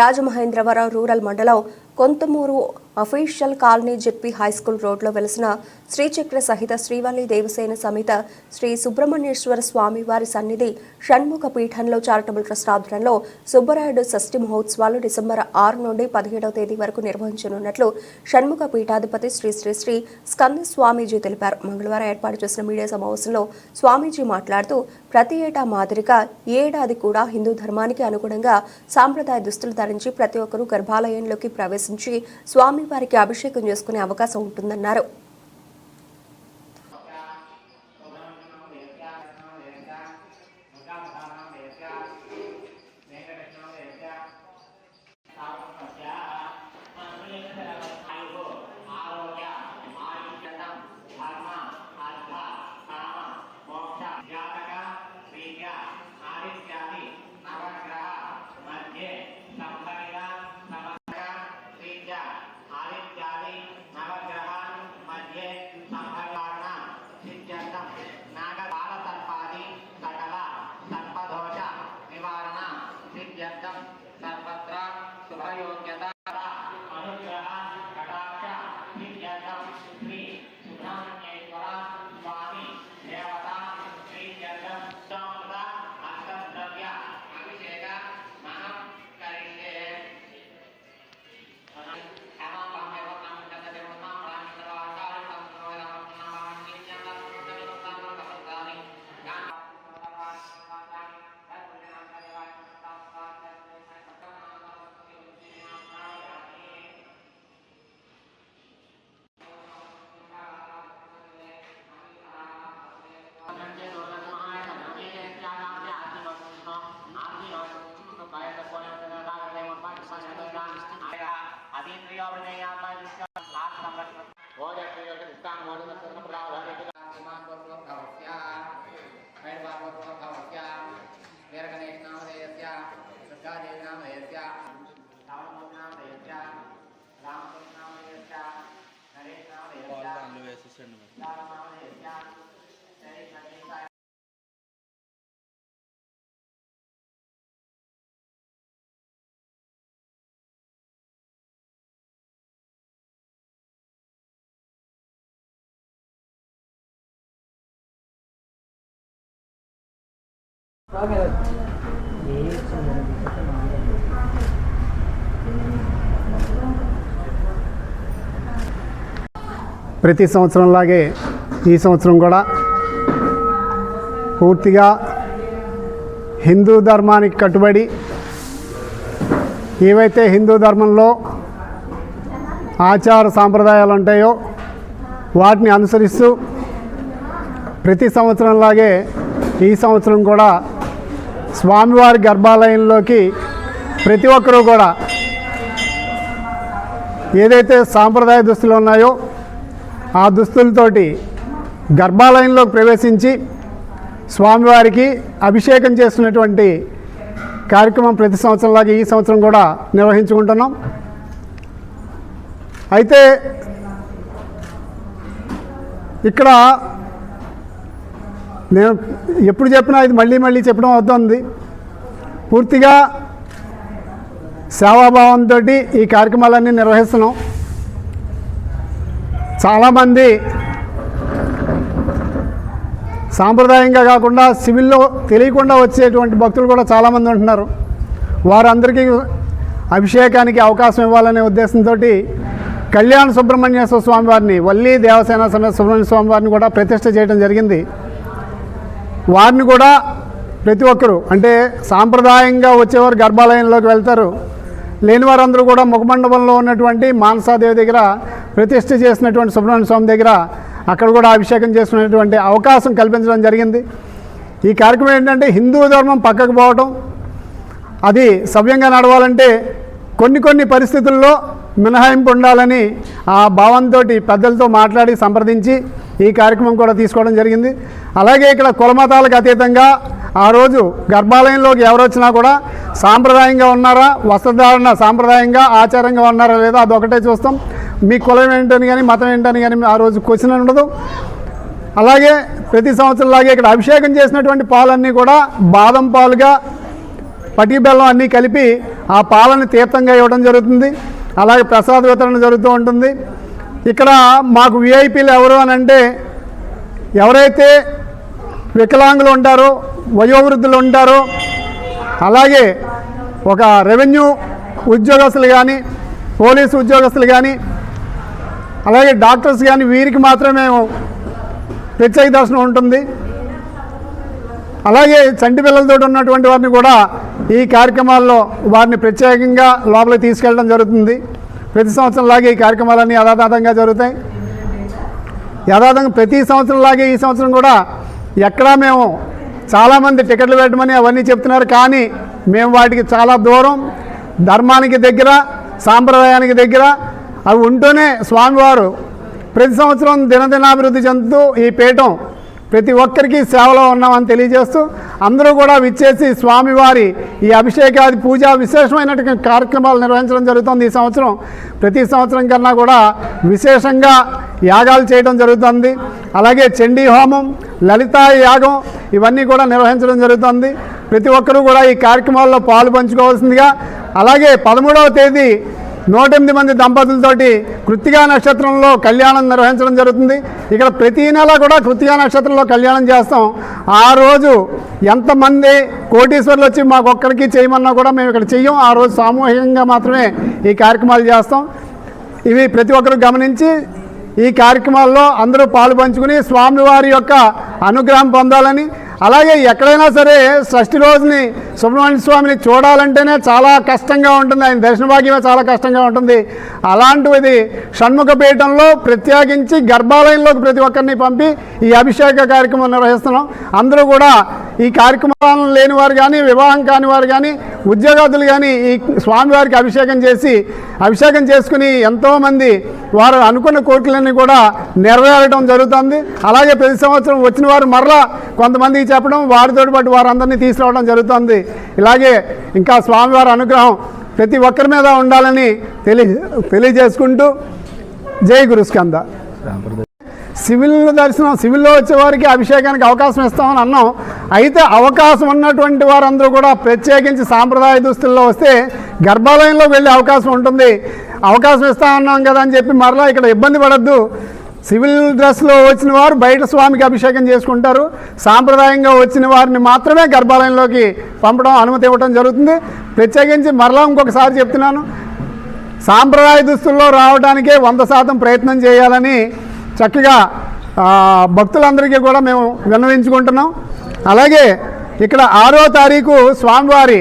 Rajamahendravaram rural మండలం Konthamuru official colony ZP high school రోడ్లో వెలిసిన శ్రీచక్ర సహిత శ్రీవల్లి దేవసేన సమేత శ్రీ సుబ్రహ్మణ్యేశ్వర స్వామి వారి సన్నిధి షణ్ముఖ పీఠంలో చారిటబుల్ ట్రస్ట్ ఆధ్వర్యంలో సుబ్బరాయుడు షష్ఠి మహోత్సవాలు డిసెంబర్ ఆరు నుండి పదిహేడవ తేదీ వరకు నిర్వహించనున్నట్లు షణ్ముఖ పీఠాధిపతి శ్రీ శ్రీ శ్రీ స్కంద స్వామీజీ తెలిపారు. మంగళవారం ఏర్పాటు చేసిన మీడియా సమావేశంలో స్వామీజీ మాట్లాడుతూ ప్రతి ఏటా మాదిరిగా ఏడాది కూడా హిందూ ధర్మానికి అనుగుణంగా సాంప్రదాయ దుస్తులు ధరించి ప్రతి ఒక్కరూ గర్భాలయంలోకి ప్రవేశ ప్రవేశించి స్వామివారికి అభిషేకం చేసుకునే అవకాశం ఉంటుందన్నారు. of Neama. ప్రతి సంవత్సరంలాగే ఈ సంవత్సరం కూడా పూర్తిగా హిందూ ధర్మానికి కట్టుబడి ఏవైతే హిందూ ధర్మంలో ఆచార సాంప్రదాయాలు ఉంటాయో వాటిని అనుసరిస్తూ ప్రతి సంవత్సరంలాగే ఈ సంవత్సరం కూడా స్వామివారి గర్భాలయంలోకి ప్రతి ఒక్కరూ కూడా ఏదైతే సాంప్రదాయ దుస్తులు ఉన్నాయో ఆ దుస్తులతోటి గర్భాలయంలోకి ప్రవేశించి స్వామివారికి అభిషేకం చేస్తున్నటువంటి కార్యక్రమం ప్రతి సంవత్సరంలాగా ఈ సంవత్సరం కూడా నిర్వహించుకుంటున్నాం. అయితే ఇక్కడ నేను ఎప్పుడు చెప్పినా ఇది మళ్ళీ మళ్ళీ చెప్పడం అవుతుంది పూర్తిగా సేవాభావంతో ఈ కార్యక్రమాలన్నీ నిర్వహిస్తున్నాం. చాలామంది సాంప్రదాయంగా కాకుండా సివిల్లో తెలియకుండా వచ్చేటువంటి భక్తులు కూడా చాలామంది ఉంటున్నారు. వారందరికీ అభిషేకానికి అవకాశం ఇవ్వాలనే ఉద్దేశంతో కళ్యాణ సుబ్రహ్మణ్యేశ్వర స్వామి వారిని వల్లి దేవసేన సమేత సుబ్రహ్మణ్య స్వామి వారిని కూడా ప్రతిష్ట చేయడం జరిగింది. వారిని కూడా ప్రతి ఒక్కరూ అంటే సాంప్రదాయంగా వచ్చేవారు గర్భాలయంలోకి వెళ్తారు. లేని వారందరూ కూడా ముఖమండపంలో ఉన్నటువంటి మానసాదేవి దగ్గర ప్రతిష్ఠ చేసినటువంటి సుబ్రహ్మణ్య స్వామి దగ్గర అక్కడ కూడా అభిషేకం చేసుకునేటువంటి అవకాశం కల్పించడం జరిగింది. ఈ కార్యక్రమం ఏంటంటే హిందూ ధర్మం పక్కకు పోవటం. అది సవ్యంగా నడవాలంటే కొన్ని కొన్ని పరిస్థితుల్లో మినహాయింపు ఉండాలని ఆ భావంతో పెద్దలతో మాట్లాడి సంప్రదించి ఈ కార్యక్రమం కూడా తీసుకోవడం జరిగింది. అలాగే ఇక్కడ కులమతాలకు అతీతంగా ఆ రోజు గర్భాలయంలోకి ఎవరు వచ్చినా కూడా సాంప్రదాయంగా ఉన్నారా వస్త్రధారణ సాంప్రదాయంగా ఆచారంగా ఉన్నారా లేదా అదొకటే చూస్తాం. మీ కులం ఏంటని కానీ మతం ఏంటని కానీ ఆ రోజు క్వశ్చన్ ఉండదు. అలాగే ప్రతి సంవత్సరంలాగే ఇక్కడ అభిషేకం చేసినటువంటి పాలన్నీ కూడా బాదం పాలుగా పటి బెల్లం అన్నీ కలిపి ఆ పాలని తీర్థంగా ఇవ్వడం జరుగుతుంది. అలాగే ప్రసాద వితరణ జరుగుతూ ఉంటుంది. ఇక్కడ మాకు విఐపీలు ఎవరు అని అంటే ఎవరైతే వికలాంగులు ఉంటారో వయోవృద్ధులు ఉంటారో అలాగే ఒక రెవెన్యూ ఉద్యోగస్తులు కానీ పోలీసు ఉద్యోగస్తులు కానీ అలాగే డాక్టర్స్ కానీ వీరికి మాత్రమే ప్రత్యేక దర్శనం ఉంటుంది. అలాగే చంటి పిల్లలతో ఉన్నటువంటి వారిని కూడా ఈ కార్యక్రమాల్లో వారిని ప్రత్యేకంగా లోపలికి తీసుకెళ్ళడం జరుగుతుంది. ప్రతి సంవత్సరం లాగే ఈ కార్యక్రమాలన్నీ యథాతథంగా జరుగుతాయి. యథాతథంగా ప్రతి సంవత్సరం లాగే ఈ సంవత్సరం కూడా ఎక్కడా మేము చాలామంది టికెట్లు పెట్టమని అవన్నీ చెప్తున్నారు కానీ మేము వాటికి చాలా దూరం ధర్మానికి దగ్గర సాంప్రదాయానికి దగ్గర. అవి ఉంటూనే స్వామివారు ప్రతి సంవత్సరం దినదినాభివృద్ధి చెందుతూ ఈ పీఠం ప్రతి ఒక్కరికి సేవలో ఉన్నామని తెలియజేస్తూ అందరూ కూడా విచ్చేసి స్వామివారి ఈ అభిషేకాది పూజ విశేషమైనటువంటి కార్యక్రమాలు నిర్వహించడం జరుగుతుంది ఈ సంవత్సరం. ప్రతి సంవత్సరం కన్నా కూడా విశేషంగా యాగాలు చేయడం జరుగుతుంది. అలాగే చండీ హోమం లలితా యాగం ఇవన్నీ కూడా నిర్వహించడం జరుగుతుంది. ప్రతి ఒక్కరూ కూడా ఈ కార్యక్రమాల్లో పాలు పంచుకోవాల్సిందిగా. అలాగే పదమూడవ తేదీ నూట ఎనిమిది మంది దంపతులతోటి కృత్తిగా నక్షత్రంలో కళ్యాణం నిర్వహించడం జరుగుతుంది. ఇక్కడ ప్రతి నెల కూడా కృత్తిగా నక్షత్రంలో కళ్యాణం చేస్తాం. ఆ రోజు ఎంతమంది కోటీశ్వర్లు వచ్చి మాకు ఒక్కరికి చేయమన్నా కూడా మేము ఇక్కడ చెయ్యం. ఆ రోజు సామూహికంగా మాత్రమే ఈ కార్యక్రమాలు చేస్తాం. ఇవి ప్రతి ఒక్కరు గమనించి ఈ కార్యక్రమాల్లో అందరూ పాలు పంచుకుని స్వామివారి యొక్క అనుగ్రహం పొందాలని అలాగే ఎక్కడైనా సరే షష్ఠి రోజుని సుబ్రహ్మణ్య స్వామిని చూడాలంటేనే చాలా కష్టంగా ఉంటుంది. ఆయన దర్శన భాగ్యమే చాలా కష్టంగా ఉంటుంది. అలాంటిది షణ్ముఖ పీఠంలో ప్రత్యేకించి గర్భాలయంలోకి ప్రతి ఒక్కరిని పంపి ఈ అభిషేక కార్యక్రమం నిర్వహిస్తున్నాం. అందరూ కూడా ఈ కార్యక్రమాలను లేని వారు కానీ వివాహం కాని వారు కానీ ఉద్యోగాదులు కానీ ఈ స్వామివారికి అభిషేకం చేసి అభిషేకం చేసుకుని ఎంతోమంది వారు అనుకున్న కోరికలన్నీ కూడా నెరవేరడం జరుగుతుంది. అలాగే ప్రతి సంవత్సరం వచ్చిన వారు మరలా కొంతమందికి చెప్పడం వారితో పాటు వారందరినీ తీసుకురావడం జరుగుతుంది. ఇలాగే ఇంకా స్వామివారి అనుగ్రహం ప్రతి ఒక్కరి మీద ఉండాలని తెలియ తెలియజేసుకుంటూ జై గురుస్కంద సివిల్ దర్శనం సివిల్లో వచ్చేవారికి అభిషేకానికి అవకాశం ఇస్తామని అన్నాం. అయితే అవకాశం ఉన్నటువంటి వారందరూ కూడా ప్రత్యేకించి సాంప్రదాయ దుస్తుల్లో వస్తే గర్భాలయంలో వెళ్ళే అవకాశం ఉంటుంది. అవకాశం ఇస్తామన్నాం కదా అని చెప్పి మరలా ఇక్కడ ఇబ్బంది పడద్దు. సివిల్ డ్రెస్లో వచ్చిన వారు బయట స్వామికి అభిషేకం చేసుకుంటారు. సాంప్రదాయంగా వచ్చిన వారిని మాత్రమే గర్భాలయంలోకి పంపడం అనుమతి ఇవ్వడం జరుగుతుంది. ప్రత్యేకించి మరలా ఇంకొకసారి చెప్తున్నాను. సాంప్రదాయ దుస్తుల్లో రావడానికే వంద శాతం ప్రయత్నం చేయాలని చక్కగా భక్తులందరికీ కూడా మేము విన్నవించుకుంటున్నాం. అలాగే ఇక్కడ ఆరో తారీఖు స్వామివారి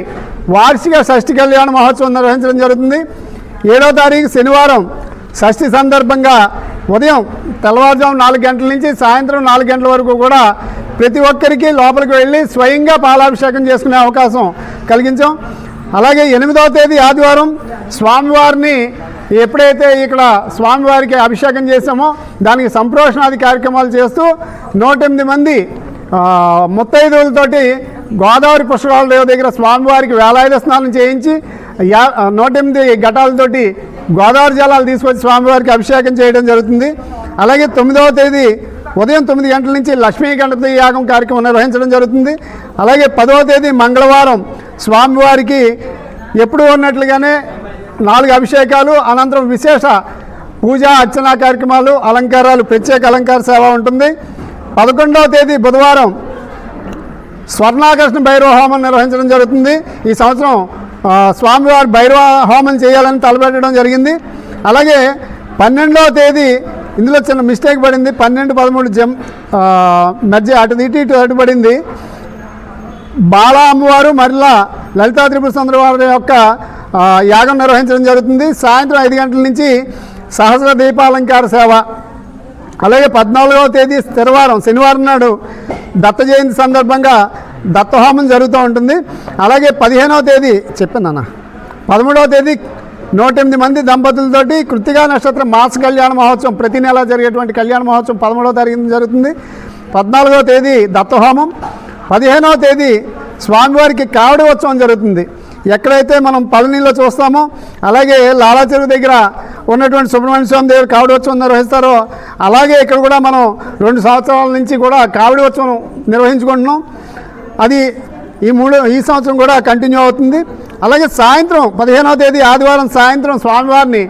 వార్షిక షష్ఠి కళ్యాణ మహోత్సవం నిర్వహించడం జరుగుతుంది. ఏడో తారీఖు శనివారం షష్ఠి సందర్భంగా ఉదయం తెల్లవారుజాము నాలుగు గంటల నుంచి సాయంత్రం నాలుగు గంటల వరకు కూడా ప్రతి ఒక్కరికి లోపలికి వెళ్ళి స్వయంగా పాలాభిషేకం చేసుకునే అవకాశం కలిగించాం. అలాగే ఎనిమిదవ తేదీ ఆదివారం స్వామివారిని ఎప్పుడైతే ఇక్కడ స్వామివారికి అభిషేకం చేసామో దానికి సంప్రోషణాది కార్యక్రమాలు చేస్తూ నూట ఎనిమిది మంది ముత్తైదువులతోటి గోదావరి పుష్కరాలదేవి దగ్గర స్వామివారికి వేలాయుధ స్నానం చేయించి యా నూట ఎనిమిది ఘటాలతోటి గోదావరి జలాలు తీసుకొచ్చి స్వామివారికి అభిషేకం చేయడం జరుగుతుంది. అలాగే తొమ్మిదవ తేదీ ఉదయం తొమ్మిది గంటల నుంచి లక్ష్మీ గణపతి యాగం కార్యక్రమం నిర్వహించడం జరుగుతుంది. అలాగే పదవ తేదీ మంగళవారం స్వామివారికి ఎప్పుడు ఉన్నట్లుగానే నాలుగు అభిషేకాలు అనంతరం విశేష పూజ అర్చనా కార్యక్రమాలు అలంకారాలు ప్రత్యేక అలంకార సేవ ఉంటుంది. పదకొండవ తేదీ బుధవారం స్వర్ణాకర్షణ భైరవ హోమం నిర్వహించడం జరుగుతుంది. ఈ సంవత్సరం స్వామివారి భైరవ హోమం చేయాలని తలపెట్టడం జరిగింది. అలాగే పన్నెండవ తేదీ ఇందులో చిన్న మిస్టేక్ పడింది. పన్నెండు పదమూడు జమ్ మధ్య అటు ఇటు ఇటు అటు పడింది. బాల అమ్మవారు మరలా లలితా త్రిపుర సుందరి వారి యొక్క యాగం నిర్వహించడం జరుగుతుంది. సాయంత్రం ఐదు గంటల నుంచి సహస్ర దీపాలంకార సేవ అలాగే పద్నాలుగవ తేదీ స్థిరవారం శనివారం నాడు దత్త జయంతి సందర్భంగా దత్తహోమం జరుగుతూ ఉంటుంది. అలాగే పదిహేనవ తేదీ చెప్పిందన్న పదమూడవ తేదీ నూట ఎనిమిది మంది దంపతులతోటి కృతిగా నక్షత్రం మాస కళ్యాణ మహోత్సవం ప్రతి నెల జరిగేటువంటి కళ్యాణ మహోత్సవం పదమూడవ తారీఖు జరుగుతుంది. పద్నాలుగవ తేదీ దత్తహోమం పదిహేనవ తేదీ స్వామివారికి కావడి ఉత్సవం జరుగుతుంది. ఎక్కడైతే మనం పళనిలో చూస్తామో అలాగే లాలాచెరువు దగ్గర ఉన్నటువంటి సుబ్రహ్మణ్య స్వామి దగ్గర కావిడి ఉత్సవం నిర్వహిస్తారో అలాగే ఇక్కడ కూడా మనం రెండు సంవత్సరాల నుంచి కూడా కావిడి ఉత్సవం నిర్వహించుకుంటున్నాం. అది ఈ మూడు ఈ సంవత్సరం కూడా కంటిన్యూ అవుతుంది. అలాగే సాయంత్రం పదిహేనవ తేదీ ఆదివారం సాయంత్రం స్వామివారిని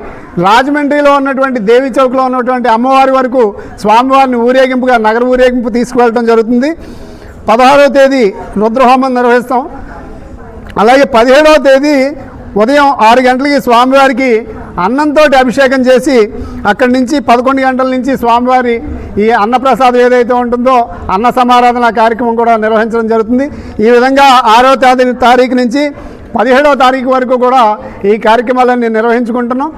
రాజమండ్రిలో ఉన్నటువంటి దేవి చౌక్లో ఉన్నటువంటి అమ్మవారి వరకు స్వామివారిని ఊరేగింపుగా నగర ఊరేగింపు తీసుకువెళ్ళడం జరుగుతుంది. పదహారవ తేదీ రుద్రహోమం నిర్వహిస్తాం. అలాగే పదిహేడవ తేదీ ఉదయం ఆరు గంటలకి స్వామివారికి అన్నంతో అభిషేకం చేసి అక్కడి నుంచి పదకొండు గంటల నుంచి స్వామివారి ఈ అన్నప్రసాదం ఏదైతే ఉంటుందో అన్న సమారాధన కార్యక్రమం కూడా నిర్వహించడం జరుగుతుంది. ఈ విధంగా ఆరో తేదీ తారీఖు నుంచి పదిహేడవ తారీఖు వరకు కూడా ఈ కార్యక్రమాలన్నీ నిర్వహించుకుంటున్నాం.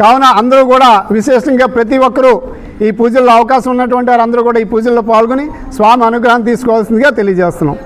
కావున అందరూ కూడా విశేషంగా ప్రతి ఒక్కరూ ఈ పూజల్లో అవకాశం ఉన్నటువంటి వారు అందరూ కూడా ఈ పూజల్లో పాల్గొని స్వామి అనుగ్రహం తీసుకోవాల్సిందిగా తెలియజేస్తున్నాం.